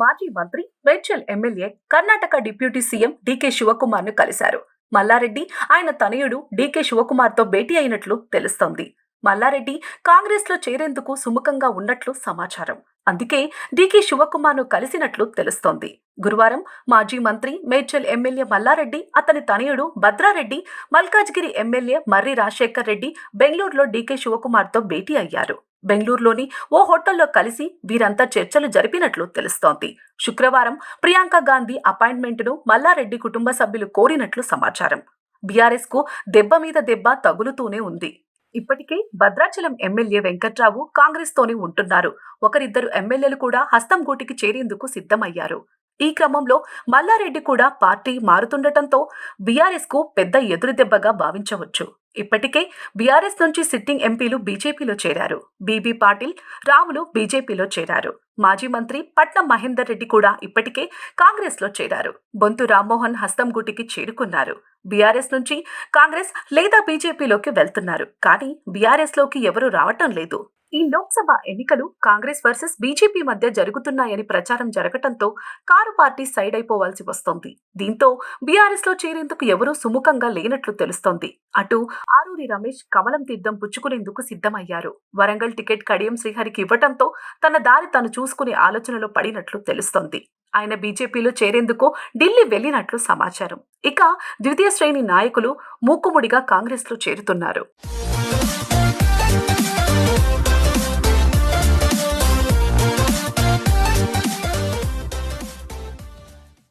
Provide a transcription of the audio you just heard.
మాజీ మంత్రి Medchal MLA Karnataka deputy CM DK శివకుమార్ను కలిశారు. మల్లారెడ్డి ఆయన తనయుడు డీకే శివకుమార్తో భేటీ అయినట్లు తెలుస్తోంది. మల్లారెడ్డి కాంగ్రెస్లో చేరేందుకు సుముఖంగా ఉన్నట్లు సమాచారం. అందుకే డీకే శివకుమార్ను కలిసినట్లు తెలుస్తోంది. గురువారం మాజీ మంత్రి మేడ్చల్ ఎమ్మెల్యే మల్లారెడ్డి అతని తనయుడు భద్రారెడ్డి మల్కాజ్గిరి ఎమ్మెల్యే మర్రి రాజశేఖర్ రెడ్డి బెంగళూరులో డీకే శివకుమార్తో భేటీ అయ్యారు. బెంగళూరులోని ఓ హోటల్లో కలిసి వీరంతా చర్చలు జరిపినట్లు తెలుస్తోంది. శుక్రవారం ప్రియాంక గాంధీ అపాయింట్మెంట్ను మల్లారెడ్డి కుటుంబ సభ్యులు కోరినట్లు సమాచారం. బీఆర్ఎస్కు దెబ్బ మీద దెబ్బ తగులుతూనే ఉంది. ఇప్పటికే భద్రాచలం ఎమ్మెల్యే వెంకట్రావు కాంగ్రెస్ తోనే ఉంటున్నారు. ఒకరిద్దరు ఎమ్మెల్యేలు కూడా హస్తం గూటికి చేరేందుకు సిద్ధమయ్యారు. ఈ క్రమంలో మల్లారెడ్డి కూడా పార్టీ మారుతుండటంతో బీఆర్ఎస్కు పెద్ద ఎదురుదెబ్బగా భావించవచ్చు. ఇప్పటికే బీఆర్ఎస్ నుంచి సిట్టింగ్ ఎంపీలు బీజేపీలో చేరారు. బీబీ పాటిల్ రాములు బీజేపీలో చేరారు. మాజీ మంత్రి పట్నం మహేందర్ రెడ్డి కూడా ఇప్పటికే కాంగ్రెస్లో చేరారు. బొంతు రామ్మోహన్ హస్తంగూటికి చేరుకున్నారు. బీఆర్ఎస్ నుంచి కాంగ్రెస్ లేదా బీజేపీలోకి వెళ్తున్నారు. కానీ బీఆర్ఎస్లోకి ఎవరూ రావటం లేదు. ఈ లోక్సభ ఎన్నికలు కాంగ్రెస్ వర్సెస్ బీజేపీ మధ్య జరుగుతున్నాయని ప్రచారం జరగటంతో కారు పార్టీ సైడ్ అయిపోవాల్సి వస్తోంది. దీంతో బీఆర్ఎస్లో చేరేందుకు ఎవరూ సుముఖంగా లేనట్లు తెలుస్తోంది. అటు ఆరూరి రమేష్ కమలం తీర్థం పుచ్చుకునేందుకు సిద్ధమయ్యారు. వరంగల్ టికెట్ కడియం శ్రీహరికి ఇవ్వటంతో తన దారి తను చూసుకునే ఆలోచనలో పడినట్లు తెలుస్తోంది. ఆయన బీజేపీలో చేరేందుకు ఢిల్లీ వెళ్ళినట్లు సమాచారం. ఇక ద్వితీయ శ్రేణి నాయకులు మూకుముడిగా కాంగ్రెస్లో చేరుతున్నారు.